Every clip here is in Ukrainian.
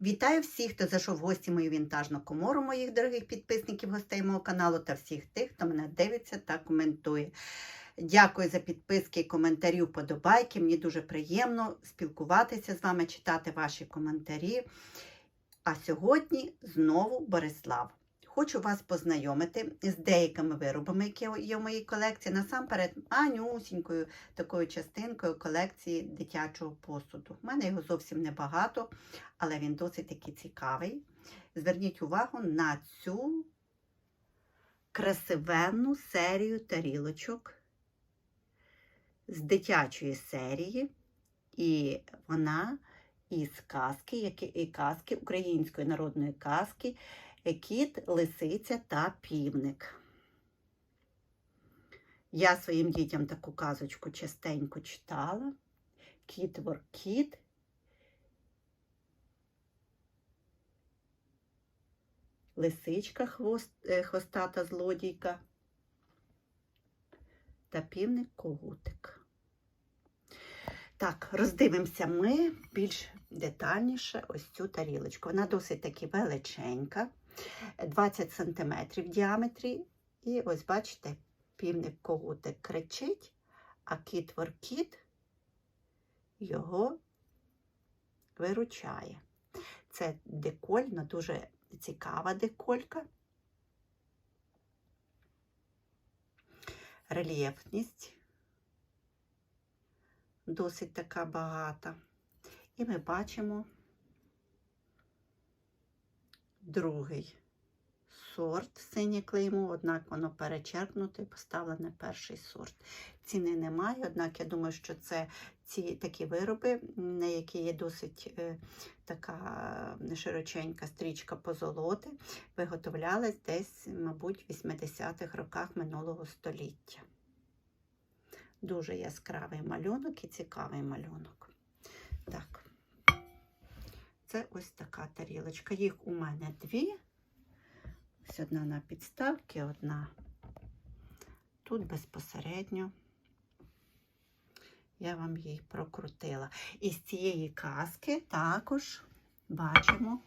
Вітаю всіх, хто зайшов в гості мою вінтажну комору, моїх дорогих підписників, гостей мого каналу та всіх тих, хто мене дивиться та коментує. Дякую за підписки, коментарі, вподобайки. Мені дуже приємно спілкуватися з вами, читати ваші коментарі. А сьогодні знову Борислав. Хочу вас познайомити з деякими виробами, які є в моїй колекції. Насамперед, манюсінькою такою частинкою колекції дитячого посуду. У мене його зовсім небагато, але він досить таки цікавий. Зверніть увагу на цю красивенну серію тарілочок з дитячої серії, і вона із казки, і казки української народної казки Кіт, лисиця та півник. Я своїм дітям таку казочку частенько читала. Кіт воркіт. Лисичка хвост, е, хвостата злодійка та півник когутик. Так, роздивимося ми більш детальніше ось цю тарілочку. Вона досить таки величенька, 20 см в діаметрі. І ось бачите, півник когутик кричить, а кіт воркіт його виручає. Це декольна, дуже цікава деколька. Рельєфність досить така багата. І ми бачимо другий сорт синє клеймо, однак воно перечеркнуто і поставлене перший сорт. Ціни немає, однак я думаю, що це ці такі вироби, на які є досить е, така широченька стрічка позолоти, виготовлялась десь, мабуть, в 80-х роках минулого століття. Дуже яскравий малюнок і цікавий малюнок. Так, це ось така тарілочка. Їх у мене дві. Ось одна на підставці, одна тут безпосередньо. Я вам її прокрутила. І з цієї казки також бачимо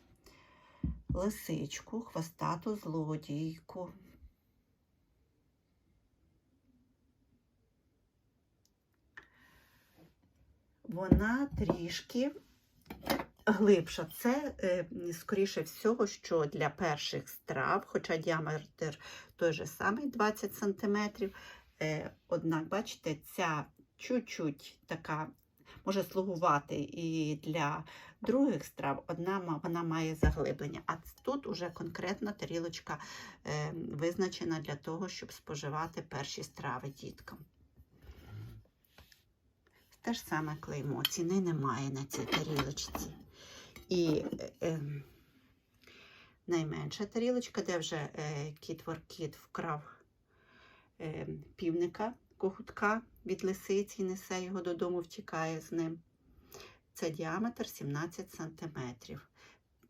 лисичку, хвостату злодійку. Вона трішки глибша. Це, е, скоріше всього, що для перших страв, хоча діаметр той же самий 20 см. Е, однак, бачите, ця чуть-чуть така може слугувати і для других страв, одна вона має заглиблення. А тут уже конкретна тарілочка е, визначена для того, щоб споживати перші страви діткам. Те ж саме клеймо, ціни немає на цій тарілочці. І е, найменша тарілочка, де вже е, кіт Воркіт вкрав е, півника когутка від лисиці, несе його додому, втікає з ним. Це діаметр 17 см.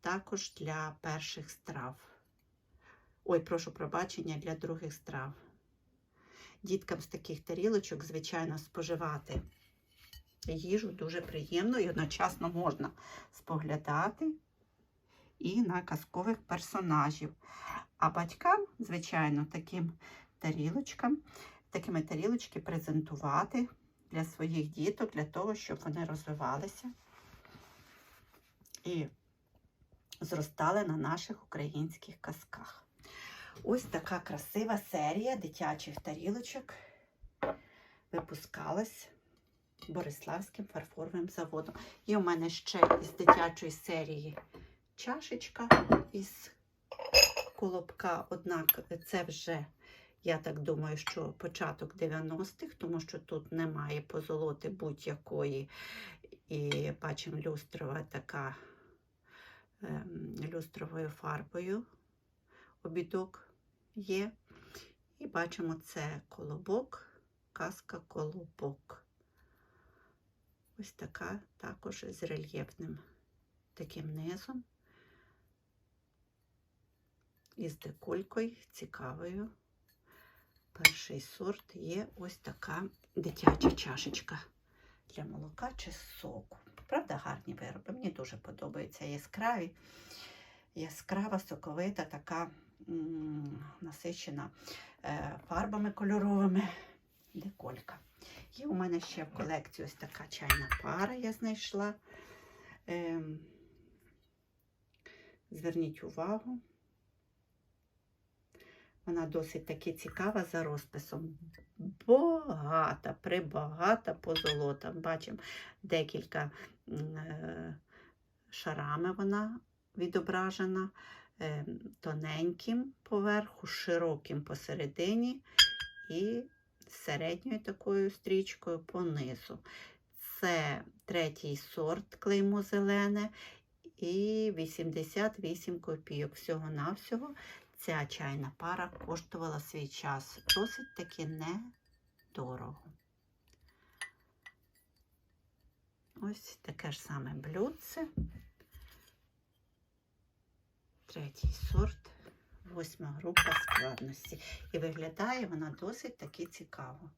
Також для перших страв. Ой, прошу пробачення для других страв. Діткам з таких тарілочок, звичайно, споживати їжу дуже приємно і одночасно можна споглядати і на казкових персонажів. А батькам, звичайно, таким тарілочкам, такими тарілочки презентувати для своїх діток, для того, щоб вони розвивалися і зростали на наших українських казках. Ось така красива серія дитячих тарілочок випускалась Бориславським фарфоровим заводом. І у мене ще із дитячої серії чашечка із колобка. Однак це вже, я так думаю, що початок 90-х, тому що тут немає позолоти будь-якої. І бачимо люстрова така ем, люстровою фарбою обідок є. І бачимо це колобок, казка колобок. Ось така також з рельєфним таким низом. І з деколькою цікавою. Перший сорт є ось така дитяча чашечка для молока чи соку. Правда, гарні вироби. Мені дуже подобаються яскраві, яскрава, соковита, така м, насичена е, фарбами кольоровими деколька. Є у мене ще в колекції ось така чайна пара, я знайшла. Ем, зверніть увагу. Вона досить таки цікава за розписом. Багата, прибагата по золотам. Бачимо декілька е, шарами вона відображена, е, тоненьким поверху, широким посередині і середньою такою стрічкою понизу. Це третій сорт клеймо зелене і 88 копійок. Всього-навсього ця чайна пара коштувала свій час досить таки недорого. Ось таке ж саме блюдце. Третій сорт, восьма група складності. І виглядає вона досить таки цікаво.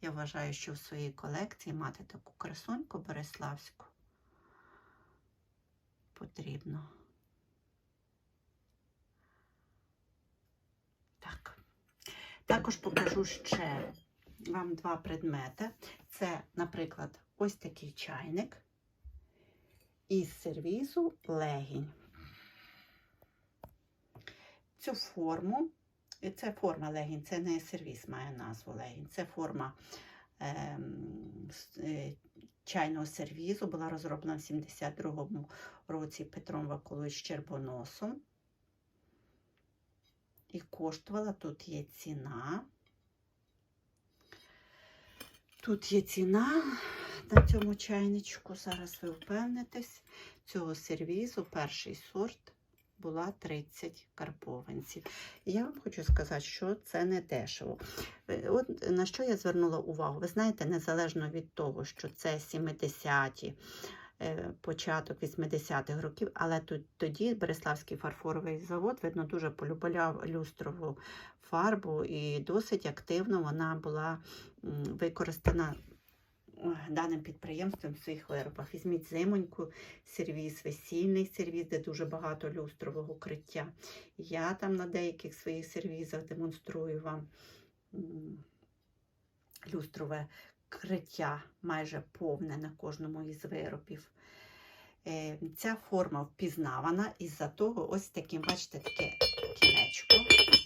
Я вважаю, що в своїй колекції мати таку красуньку Бориславську потрібно. Так. Також покажу ще вам два предмети. Це, наприклад, ось такий чайник із сервізу легінь. Цю форму, і це форма легінь, це не сервіс має назву легінь, це форма с- е, чайного сервізу, була розроблена в 72-му році Петром Вакулович Чербоносом. І коштувала, тут є ціна. Тут є ціна на цьому чайничку. Зараз ви впевнитесь, цього сервізу перший сорт була 30 карбованців. І я вам хочу сказати, що це не дешево. Е, От на що я звернула увагу? Ви знаєте, незалежно від того, що це 70-ті, е, початок 80-х років, але тут, тоді Береславський фарфоровий завод, видно, дуже полюбляв люстрову фарбу і досить активно вона була використана даним підприємством в своїх виробах. Візьміть зимоньку сервіс, весільний сервіс, де дуже багато люстрового криття. Я там на деяких своїх сервізах демонструю вам люстрове криття майже повне на кожному із виробів. Е, Ця форма впізнавана із-за того, ось таким, бачите, таке кілечко,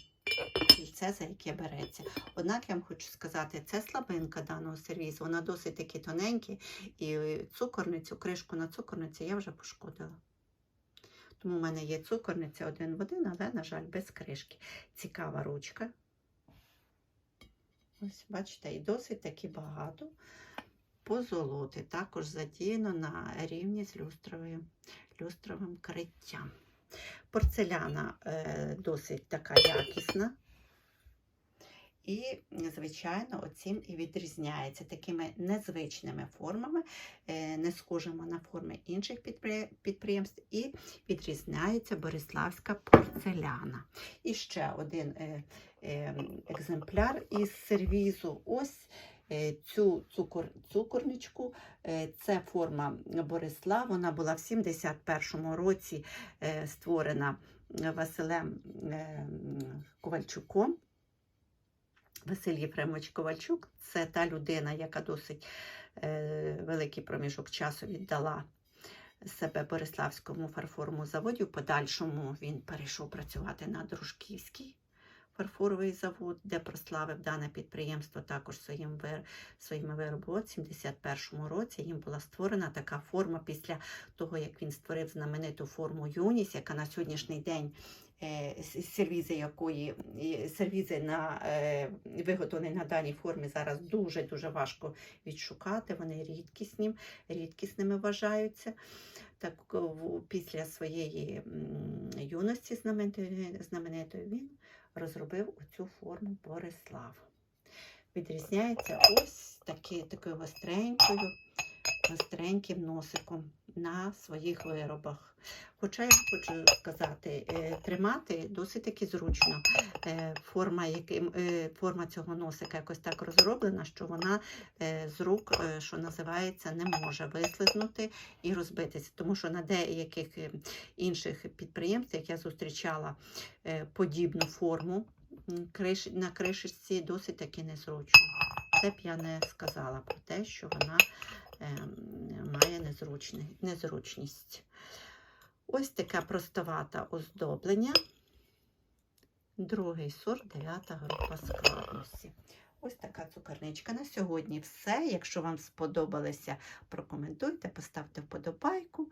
кільце, за яке береться. Однак я вам хочу сказати, це слабинка даного сервізу, вона досить таки тоненька, і цукорницю, кришку на цукорницю я вже пошкодила. Тому в мене є цукорниця один в один, але, на жаль, без кришки. Цікава ручка. Ось, бачите, і досить таки багато позолоти. Також задіяно на рівні з люстровою, люстровим криттям. Порцеляна е, досить така якісна. І, звичайно, оцім і відрізняється такими незвичними формами, е, не схожими на форми інших підприємств, і відрізняється Бориславська порцеляна. І ще один е, е, екземпляр із сервізу. Ось цю цукор, цукорничку. Це форма Борислав. Вона була в 71-му році створена Василем е, Ковальчуком. Василь Єфремович Ковальчук це та людина, яка досить е, великий проміжок часу віддала себе Бориславському фарфоровому заводі. В подальшому він перейшов працювати на Дружківський фарфоровий завод, де прославив дане підприємство також своїм вир... своїми виробами. В 71-му році їм була створена така форма після того, як він створив знамениту форму Юніс, яка на сьогоднішній день сервізи якої сервізи на е, виготовлені на даній формі зараз дуже дуже важко відшукати. Вони рідкісні, рідкісними вважаються. Так після своєї юності знаменитої, він розробив оцю форму Борислав. Відрізняється ось такі, такою гостренькою, гостреньким носиком на своїх виробах. Хоча я хочу сказати, е, тримати досить таки зручно. Е, Форма, яким, е, форма цього носика якось так розроблена, що вона з рук, що називається, не може вислизнути і розбитися. Тому що на деяких інших підприємствах я зустрічала подібну форму на кришечці досить таки незручно. Це б я не сказала про те, що вона має незручний, незручність. Ось таке простовате оздоблення. Другий сорт, дев'ята група складності. Ось така цукерничка. На сьогодні все. Якщо вам сподобалося, прокоментуйте, поставте вподобайку.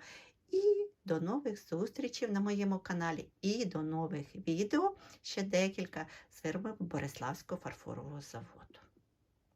І до нових зустрічей на моєму каналі. І до нових відео ще декілька з виробів Бориславського фарфорового заводу.